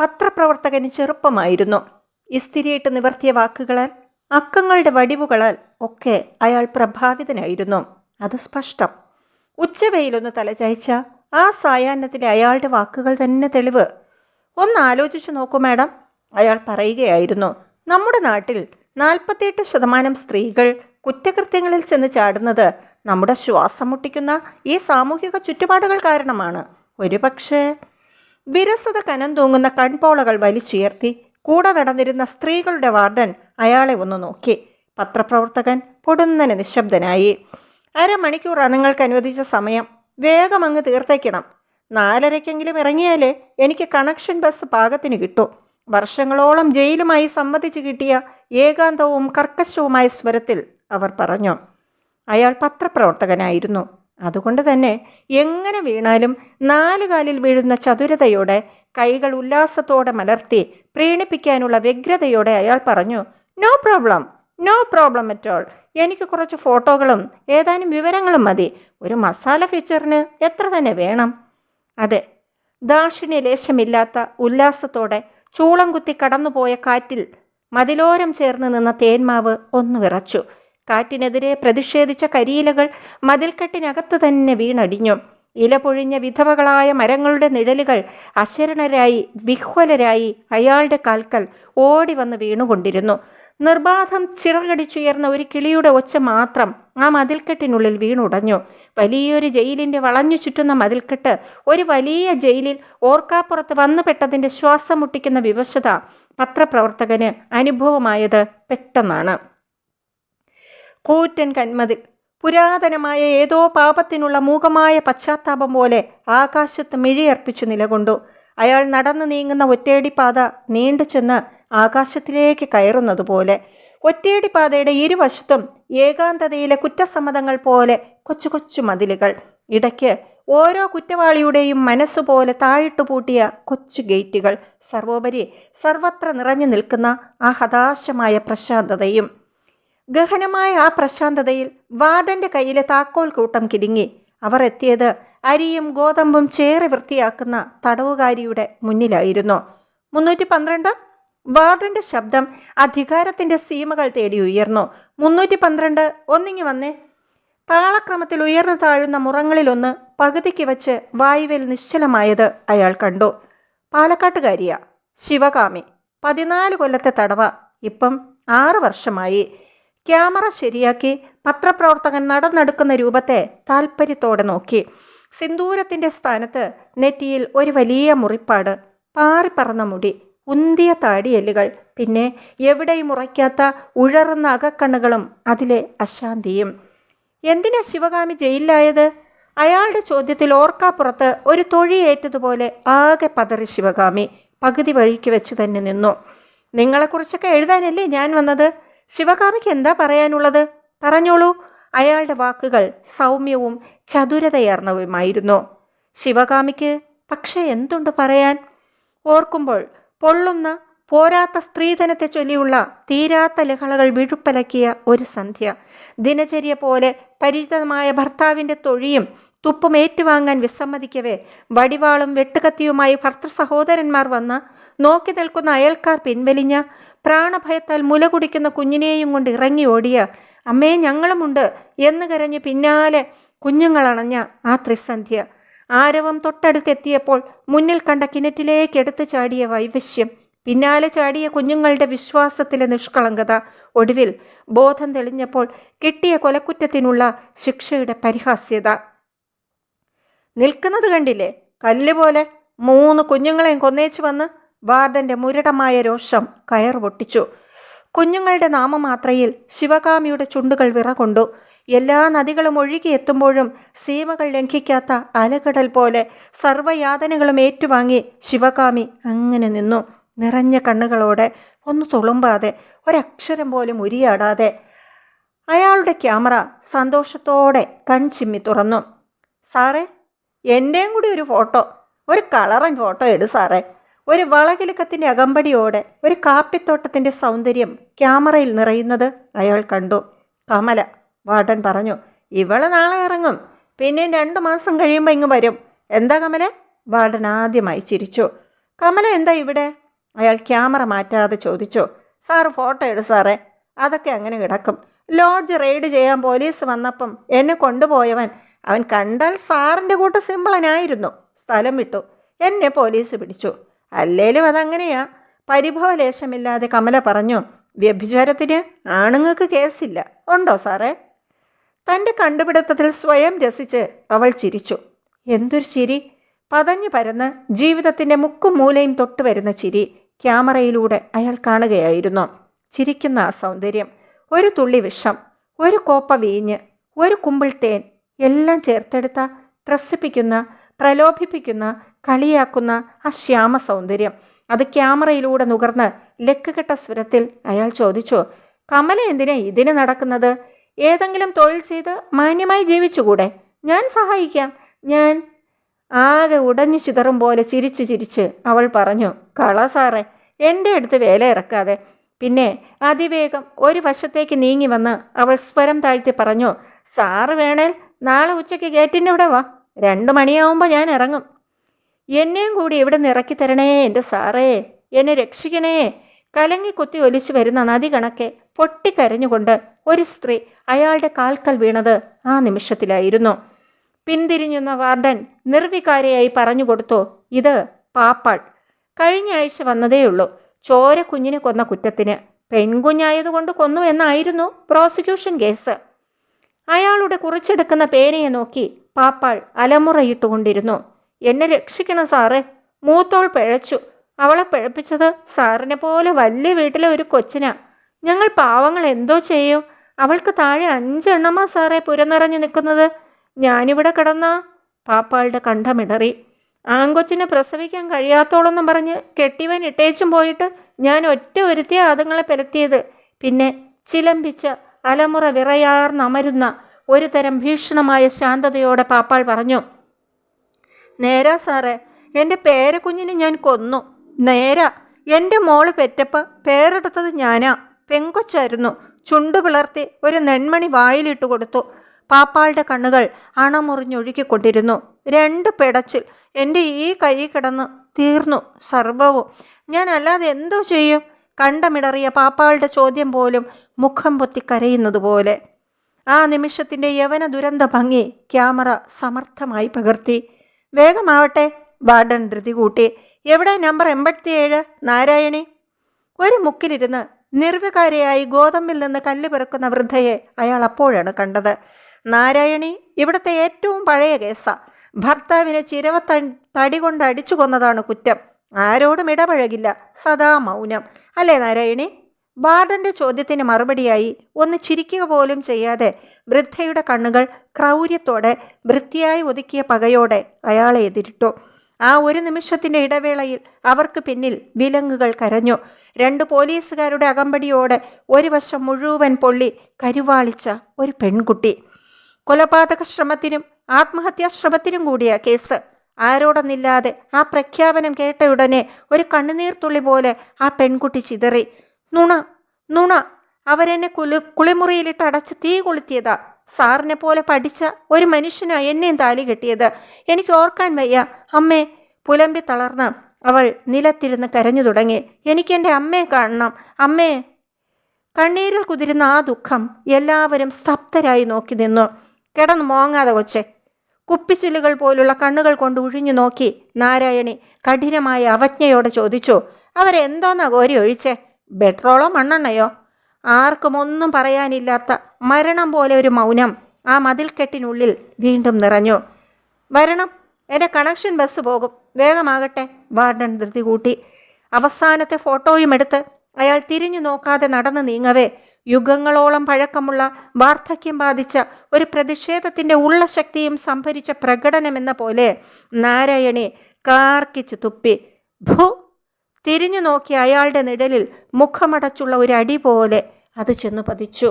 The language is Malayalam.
പത്രപ്രവർത്തകന് ചെറുപ്പമായിരുന്നു. ഇസ്തിരിയിട്ട് നിവർത്തിയ വാക്കുകളാൽ അക്കങ്ങളുടെ വടിവുകളാൽ ഒക്കെ അയാൾ പ്രഭാവിതനായിരുന്നു. അത് സ്പഷ്ടം. ഉച്ചവെയിലൊന്ന് തലചായ്ച്ച ആ സായാഹ്നത്തിലെ അയാളുടെ വാക്കുകൾ തന്നെ തെളിവ്. ഒന്ന് ആലോചിച്ചു നോക്കൂ മാഡം. അയാൾ പറയുകയായിരുന്നു നമ്മുടെ നാട്ടിൽ നാൽപ്പത്തിയെട്ട് ശതമാനം സ്ത്രീകൾ കുറ്റകൃത്യങ്ങളിൽ ചെന്ന് ചാടുന്നത് നമ്മുടെ ശ്വാസം മുട്ടിക്കുന്ന ഈ സാമൂഹിക ചുറ്റുപാടുകൾ കാരണമാണ്. ഒരുപക്ഷേ വിരസത കനം തൂങ്ങുന്ന കൺപോളകൾ വലിച്ചുയർത്തി കൂടെ നടന്നിരുന്ന സ്ത്രീകളുടെ വാർഡൻ അയാളെ ഒന്ന് നോക്കി. പത്രപ്രവർത്തകൻ പൊടുന്നനെ നിശബ്ദനായി. അരമണിക്കൂറാണ് നിങ്ങൾക്ക് അനുവദിച്ച സമയം വേഗം അങ്ങ് തീർത്തേക്കണം. നാലരയ്ക്കെങ്കിലും ഇറങ്ങിയാലേ എനിക്ക് കണക്ഷൻ ബസ് പാകത്തിന് കിട്ടൂ. വർഷങ്ങളോളം ജയിലുമായി സംബന്ധിച്ച് കിട്ടിയ ഏകാന്തവും കർക്കശവുമായ സ്വരത്തിൽ അവർ പറഞ്ഞു. അയാൾ പത്രപ്രവർത്തകനായിരുന്നു. അതുകൊണ്ട് തന്നെ എങ്ങനെ വീണാലും നാലുകാലിൽ വീഴുന്ന ചതുരതയോടെ കൈകൾ ഉല്ലാസത്തോടെ മലർത്തി പ്രീണിപ്പിക്കാനുള്ള വ്യഗ്രതയോടെ അയാൾ പറഞ്ഞു no problem no problem at all എനിക്ക് കുറച്ച് ഫോട്ടോകളും ഏതാനും വിവരങ്ങളും മതി. ഒരു മസാല ഫീച്ചറിന് എത്ര തന്നെ വേണം? അതെ ദാക്ഷിണ്യ ലേശമില്ലാത്ത ഉല്ലാസത്തോടെ ചൂളം കുത്തി കടന്നുപോയ കാറ്റിൽ മതിലോരം ചേർന്ന് നിന്ന തേന്മാവ് ഒന്ന് വിറച്ചു. കാറ്റിനെതിരെ പ്രതിഷേധിച്ച കരിയിലകൾ മതിൽക്കെട്ടിനകത്ത് തന്നെ വീണടിഞ്ഞു. ഇല പൊഴിഞ്ഞ വിധവകളായ മരങ്ങളുടെ നിഴലുകൾ അശരണരായി വിഹ്വലരായി അയാളുടെ കാൽക്കൽ ഓടി വന്ന് വീണുകൊണ്ടിരുന്നു. നിർബാധം ചിറകടിച്ചുയർന്ന ഒരു കിളിയുടെ ഒച്ച മാത്രം ആ മതിൽക്കെട്ടിനുള്ളിൽ വീണുടഞ്ഞു. വലിയൊരു ജയിലിന്റെ വളഞ്ഞു ചുറ്റുന്ന മതിൽക്കെട്ട് ഒരു വലിയ ജയിലിൽ ഓർക്കാപ്പുറത്ത് വന്നുപെട്ടതിന്റെ ശ്വാസം മുട്ടിക്കുന്ന വിവശത പത്രപ്രവർത്തകന് അനുഭവമായത് പെട്ടെന്നാണ്. കൂറ്റൻ കന്മതിൽ. പുരാതനമായ ഏതോ പാപത്തിനുള്ള മൂകമായ പശ്ചാത്താപം പോലെ ആകാശത്ത് മിഴിയർപ്പിച്ചു നിലകൊണ്ടു. അയാൾ നടന്നു നീങ്ങുന്ന ഒറ്റയടിപ്പാത നീണ്ടു ചെന്ന് ആകാശത്തിലേക്ക് കയറുന്നതുപോലെ. ഒറ്റയടിപ്പാതയുടെ ഇരുവശത്തും ഏകാന്തതയിലെ കുറ്റസമ്മതങ്ങൾ പോലെ കൊച്ചു കൊച്ചു മതിലുകൾ. ഇടയ്ക്ക് ഓരോ കുറ്റവാളിയുടെയും മനസ്സുപോലെ താഴിട്ടു പൂട്ടിയ കൊച്ചു ഗേറ്റുകൾ. സർവോപരി സർവത്ര നിറഞ്ഞു നിൽക്കുന്ന ആ ഹതാശമായ പ്രശാന്തതയും ഗഹനമായ ആ പ്രശാന്തതയിൽ വാർഡന്റെ കയ്യിലെ താക്കോൽ കൂട്ടം കിടുങ്ങി. അവർ എത്തിയത് അരിയും ഗോതമ്പും ചേറി വൃത്തിയാക്കുന്ന തടവുകാരിയുടെ മുന്നിലായിരുന്നു. മുന്നൂറ്റി പന്ത്രണ്ട്? വാർഡന്റെ ശബ്ദം അധികാരത്തിന്റെ സീമകൾ തേടി ഉയർന്നു. മുന്നൂറ്റി പന്ത്രണ്ട് ഒന്നിങ്ങി വന്നേ. താളക്രമത്തിൽ ഉയർന്നു താഴുന്ന മുറങ്ങളിലൊന്ന് പകുതിക്ക് വച്ച് വായുവിൽ നിശ്ചലമായത് അയാൾ കണ്ടു. പാലക്കാട്ടുകാരിയാ. ശിവകാമി. പതിനാല് കൊല്ലത്തെ തടവ. ഇപ്പം ആറ് വർഷമായി. ക്യാമറ ശരിയാക്കി പത്രപ്രവർത്തകൻ നടന്നെടുക്കുന്ന രൂപത്തെ താൽപ്പര്യത്തോടെ നോക്കി. സിന്ദൂരത്തിന്റെ സ്ഥാനത്ത് നെറ്റിയിൽ ഒരു വലിയ മുറിപ്പാട് പാറിപ്പറന്ന മുടി ഉന്തിയ താടിയല്ലുകൾ പിന്നെ എവിടെയും ഉറയ്ക്കാത്ത ഉഴറുന്ന അകക്കണ്ണുകളും അതിലെ അശാന്തിയും. എന്തിനാ ശിവകാമി ജയിലിലായത്? അയാളുടെ ചോദ്യത്തിൽ ഓർക്കാപ്പുറത്ത് ഒരു തൊഴിയേറ്റതുപോലെ ആകെ പതറി ശിവകാമി പകുതി വഴിക്ക് വെച്ച് തന്നെ നിന്നു. നിങ്ങളെക്കുറിച്ചൊക്കെ എഴുതാനല്ലേ ഞാൻ വന്നത്? ശിവകാമിക്ക് എന്താ പറയാനുള്ളത്? പറഞ്ഞോളൂ. അയാളുടെ വാക്കുകൾ സൗമ്യവും ചതുരതയേർന്നവുമായിരുന്നു ശിവകാമിക്ക് പക്ഷേ എന്തുണ്ട് പറയാൻ? ഓർക്കുമ്പോൾ പൊള്ളുന്ന പോരാത്ത സ്ത്രീധനത്തെ ചൊല്ലിയുള്ള തീരാത്ത ലഹളകൾ വിഴുപ്പലക്കിയ ഒരു സന്ധ്യ. ദിനചര്യ പോലെ പരിചിതമായ ഭർത്താവിന്റെ തൊഴിയും തുപ്പും ഏറ്റുവാങ്ങാൻ വിസമ്മതിക്കവേ. വടിവാളും വെട്ടുകത്തിയുമായി ഭർത്തൃ സഹോദരന്മാർ വന്ന് നോക്കി നിൽക്കുന്ന അയൽക്കാർ പിൻവലിഞ്ഞ പ്രാണഭയത്താൽ മുല കുടിക്കുന്ന കുഞ്ഞിനെയും കൊണ്ട് ഇറങ്ങി ഓടിയ അമ്മേ ഞങ്ങളുമുണ്ട് എന്ന് കരഞ്ഞ് പിന്നാലെ കുഞ്ഞുങ്ങളണഞ്ഞ ആ ത്രിസന്ധ്യ. ആരവം തൊട്ടടുത്തെത്തിയപ്പോൾ മുന്നിൽ കണ്ട കിണറ്റിലേക്ക് എടുത്തു ചാടിയ വൈവശ്യം പിന്നാലെ ചാടിയ കുഞ്ഞുങ്ങളുടെ വിശ്വാസത്തിലെ നിഷ്കളങ്കത. ഒടുവിൽ ബോധം തെളിഞ്ഞപ്പോൾ കിട്ടിയ കൊലക്കുറ്റത്തിനുള്ള ശിക്ഷയുടെ പരിഹാസ്യത. നിൽക്കുന്നത് കണ്ടില്ലേ? കല്ല് പോലെ മൂന്ന് കുഞ്ഞുങ്ങളെയും കൊന്നേച്ചു വന്ന് വാർഡന്റെ മുരടമായ രോഷം കയർ പൊട്ടിച്ചു. കുഞ്ഞുങ്ങളുടെ നാമമാത്രയിൽ ശിവകാമിയുടെ ചുണ്ടുകൾ വിറകൊണ്ടു. എല്ലാ നദികളും ഒഴുകിയെത്തുമ്പോഴും സീമകൾ ലംഘിക്കാത്ത അലകടൽ പോലെ സർവയാതനകളും ഏറ്റുവാങ്ങി ശിവകാമി അങ്ങനെ നിന്നു. നിറഞ്ഞ കണ്ണുകളോടെ ഒന്ന് തുളുമ്പാതെ ഒരക്ഷരം പോലും ഉരിയാടാതെ. അയാളുടെ ക്യാമറ സന്തോഷത്തോടെ കൺചിമ്മി തുറന്നു. സാറേ എന്റെയും കൂടി ഒരു ഫോട്ടോ ഒരു കളറൻ ഫോട്ടോ എടു സാറേ. ഒരു വളകിലുക്കത്തിന്റെ അകമ്പടിയോടെ ഒരു കാപ്പിത്തോട്ടത്തിന്റെ സൗന്ദര്യം ക്യാമറയിൽ നിറയുന്നത് അയാൾ കണ്ടു. കമല വാർഡൻ പറഞ്ഞു ഇവൾ നാളെ ഇറങ്ങും. പിന്നെ രണ്ട് മാസം കഴിയുമ്പോൾ ഇങ്ങ് വരും. എന്താ കമല? വാർഡൻ ആദ്യമായി ചിരിച്ചു. കമല എന്താ ഇവിടെ? അയാൾ ക്യാമറ മാറ്റാതെ ചോദിച്ചു. സാറ് ഫോട്ടോ എടു സാറേ. അതൊക്കെ അങ്ങനെ കിടക്കും. ലോഡ്ജ് റെയ്ഡ് ചെയ്യാൻ പോലീസ് വന്നപ്പം എന്നെ കൊണ്ടുപോയവൻ അവൻ കണ്ടാൽ സാറിന്റെ കൂട്ട് സിമ്പിളനായിരുന്നു. സ്ഥലം വിട്ടു. എന്നെ പോലീസ് പിടിച്ചു. അല്ലേലും അതങ്ങനെയാ. പരിഭവലേശമില്ലാതെ കമല പറഞ്ഞു വ്യഭിചാരത്തിന് ആണുങ്ങൾക്ക് കേസില്ല. ഉണ്ടോ സാറേ? തന്റെ കണ്ടുപിടുത്തത്തിൽ സ്വയം രസിച്ച് അവൾ ചിരിച്ചു. എന്തൊരു ചിരി? പതഞ്ഞു പരന്ന് ജീവിതത്തിന്റെ മുക്കും മൂലയും തൊട്ടു വരുന്ന ചിരി ക്യാമറയിലൂടെ അയാൾ കാണുകയായിരുന്നു. ചിരിക്കുന്ന ആ സൗന്ദര്യം ഒരു തുള്ളി വിഷം ഒരു കോപ്പ വീഞ്ഞ് ഒരു കുമ്പിൾ തേൻ എല്ലാം ചേർത്തെടുത്ത ത്രസിപ്പിക്കുന്ന പ്രലോഭിപ്പിക്കുന്ന കളിയാക്കുന്ന ആ ശ്യാമ സൗന്ദര്യം അത് ക്യാമറയിലൂടെ നുകർന്ന് ലക്കുകെട്ട സ്വരത്തിൽ അയാൾ ചോദിച്ചു കമല എന്തിനാ ഇതിന് നടക്കുന്നത്? ഏതെങ്കിലും തൊഴിൽ ചെയ്ത് മാന്യമായി ജീവിച്ചുകൂടെ? ഞാൻ സഹായിക്കാം. ഞാൻ ആകെ ഉടഞ്ഞു ചിതറും പോലെ ചിരിച്ചു ചിരിച്ച് അവൾ പറഞ്ഞു കള സാറേ എന്റെ അടുത്ത് വേല ഇറക്കാതെ. പിന്നെ അതിവേഗം ഒരു വശത്തേക്ക് നീങ്ങി വന്ന് അവൾ സ്വരം താഴ്ത്തി പറഞ്ഞു സാറ് വേണേൽ നാളെ ഉച്ചയ്ക്ക് ഗേറ്റിന്റെ ഇവിടെ വാ. രണ്ട് മണിയാവുമ്പോൾ ഞാൻ ഇറങ്ങും. എന്നെയും കൂടി ഇവിടെ നിന്ന് ഇറക്കി തരണേ എന്റെ സാറേ? എന്നെ രക്ഷിക്കണേ? കലങ്ങി കുത്തി ഒലിച്ചു വരുന്ന നദി കണക്കെ പൊട്ടിക്കരഞ്ഞുകൊണ്ട് ഒരു സ്ത്രീ അയാളുടെ കാൽക്കൽ വീണത് ആ നിമിഷത്തിലായിരുന്നു. പിന്തിരിഞ്ഞുന്ന വാർഡൻ നിർവികാരിയായി പറഞ്ഞു കൊടുത്തു ഇത് പാപ്പാൾ. കഴിഞ്ഞ ആഴ്ച വന്നതേയുള്ളൂ ചോര കുഞ്ഞിനെ കൊന്ന കുറ്റത്തിന്. പെൺകുഞ്ഞായതുകൊണ്ട് കൊന്നു എന്നായിരുന്നു പ്രോസിക്യൂഷൻ കേസ്. അയാളുടെ കുറിച്ചെടുക്കുന്ന പേനയെ നോക്കി പാപ്പാൾ അലമുറയിട്ടുകൊണ്ടിരുന്നു. എന്നെ രക്ഷിക്കണം സാറേ. മൂത്തോൾ പിഴച്ചു. അവളെ പിഴപ്പിച്ചത് സാറിനെ പോലെ വലിയ വീട്ടിലെ ഒരു കൊച്ചിനാ. ഞങ്ങൾ പാവങ്ങൾ എന്തോ ചെയ്യും. അവൾക്ക് താഴെ അഞ്ചെണ്ണമാ സാറേ പുരനിറഞ്ഞു നിൽക്കുന്നത്. ഞാനിവിടെ കിടന്ന? പാപ്പാളുടെ കണ്ഠമിടറി ആങ്കൊച്ചിനെ പ്രസവിക്കാൻ കഴിയാത്തോളെന്നും പറഞ്ഞ് കെട്ടിവൻ ഇട്ടേച്ചും പോയിട്ട് ഞാൻ ഒറ്റ ഒരുത്തിയ അതുങ്ങളെ പെരത്തിയത് പിന്നെ ചിലമ്പിച്ച അലമുറ വിറയാർന്നമരുന്ന ഒരു തരം ഭീഷണമായ ശാന്തതയോടെ പാപ്പാൾ പറഞ്ഞു നേരാ സാറേ എന്റെ പേരക്കുഞ്ഞിനെ ഞാൻ കൊന്നു. നേരാ എന്റെ മോൾ പെറ്റപ്പ പേരെടുത്തത് ഞാനാ. പെങ്കൊച്ചായിരുന്നു ചുണ്ടു പിളർത്തി ഒരു നെൺമണി വായിലിട്ട് കൊടുത്തു. പാപ്പാളുടെ കണ്ണുകൾ അണമുറിഞ്ഞൊഴുക്കിക്കൊണ്ടിരുന്നു രണ്ട് പെടച്ചിൽ എന്റെ ഈ കൈ കിടന്ന് തീർന്നു സർവവും. ഞാൻ അല്ലാതെ എന്തോ ചെയ്യും? കണ്ടമിടറിയ പാപ്പാളുടെ ചോദ്യം പോലും മുഖം പൊത്തി കരയുന്നത് പോലെ ആ നിമിഷത്തിന്റെ യവന ദുരന്ത ഭംഗി ക്യാമറ സമർത്ഥമായി പകർത്തി. വേഗമാവട്ടെ വാർഡൻ ധൃതി കൂട്ടി. എവിടെ നമ്പർ എൺപത്തിയേഴ്? നാരായണി. ഒരു മുക്കിലിരുന്ന് നിർവികാരയായി ഗോതമ്പിൽ നിന്ന് കല്ല് പിറക്കുന്ന വൃദ്ധയെ അയാൾ അപ്പോഴാണ് കണ്ടത്. നാരായണി ഇവിടുത്തെ ഏറ്റവും പഴയ കേസാ. ഭർത്താവിനെ ചിരവ തടി കൊണ്ട് അടിച്ചു കൊന്നതാണ് കുറ്റം. ആരോടും ഇടപഴകില്ല. സദാ മൗനം. അല്ലേ നാരായണി? ബാർഡന്റെ ചോദ്യത്തിന് മറുപടിയായി ഒന്ന് ചിരിക്കുക പോലും ചെയ്യാതെ വൃദ്ധയുടെ കണ്ണുകൾ ക്രൗര്യത്തോടെ വൃത്തിയായി ഒതുക്കിയ പകയോടെ അയാളെ എതിരിട്ടു. ആ ഒരു നിമിഷത്തിന്റെ ഇടവേളയിൽ അവർക്ക് പിന്നിൽ വിലങ്ങുകൾ കരഞ്ഞു. രണ്ട് പോലീസുകാരുടെ അകമ്പടിയോടെ ഒരു വശം മുഴുവൻ പൊള്ളി കരുവാളിച്ച ഒരു പെൺകുട്ടി. കൊലപാതക ശ്രമത്തിനും ആത്മഹത്യാശ്രമത്തിനും കൂടിയ കേസ്. ആരോടെന്നില്ലാതെ ആ പ്രഖ്യാപനം കേട്ടയുടനെ ഒരു കണ്ണുനീർത്തുള്ളി പോലെ ആ പെൺകുട്ടി ചിതറി. നുണ നുണ. അവരെന്നെ കുലു കുളിമുറിയിലിട്ട് അടച്ച് തീ കൊളുത്തിയതാ. സാറിനെ പോലെ പഠിച്ച ഒരു മനുഷ്യനാ എന്നെയും താലി കെട്ടിയത്. എനിക്ക് ഓർക്കാൻ വയ്യ. അമ്മേ പുലമ്പി തളർന്ന അവൾ നിലത്തിരുന്ന് കരഞ്ഞു തുടങ്ങി. എനിക്കെന്റെ അമ്മയെ കാണണം. അമ്മേ. കണ്ണീരിൽ കുതിരുന്ന ആ ദുഃഖം എല്ലാവരും സ്തബ്ധരായി നോക്കി നിന്നു. കിടന്ന് മോങ്ങാതെ കൊച്ചെ. കുപ്പിച്ചില്ലുകൾ പോലുള്ള കണ്ണുകൾ കൊണ്ട് ഉഴിഞ്ഞു നോക്കി നാരായണി കഠിനമായ അവജ്ഞയോടെ ചോദിച്ചു. അവരെന്തോന്നാ കോരി ഒഴിച്ചേ? പെട്രോളോ മണ്ണെണ്ണയോ? ആർക്കും ഒന്നും പറയാനില്ലാത്ത മരണം പോലെ ഒരു മൗനം ആ മതിൽക്കെട്ടിനുള്ളിൽ വീണ്ടും നിറഞ്ഞു. വരണം എന്റെ കണക്ഷൻ ബസ് പോകും. വേഗമാകട്ടെ വാർഡൻ ധൃതി കൂട്ടി. അവസാനത്തെ ഫോട്ടോയും എടുത്ത് അയാൾ തിരിഞ്ഞു നോക്കാതെ നടന്നു നീങ്ങവേ. യുഗങ്ങളോളം പഴക്കമുള്ള വാർദ്ധക്യം ബാധിച്ച ഒരു പ്രതിഷേധത്തിന്റെ ഉള്ള ശക്തിയും സംഭരിച്ച പ്രകടനമെന്ന പോലെ നാരായണി കാർക്കിച്ചു തുപ്പി. ഭൂ തിരിഞ്ഞു നോക്കി അയാളുടെ നിഴലിൽ മുഖമടച്ചുള്ള ഒരു അടി പോലെ അത് ചെന്നു പതിച്ചു.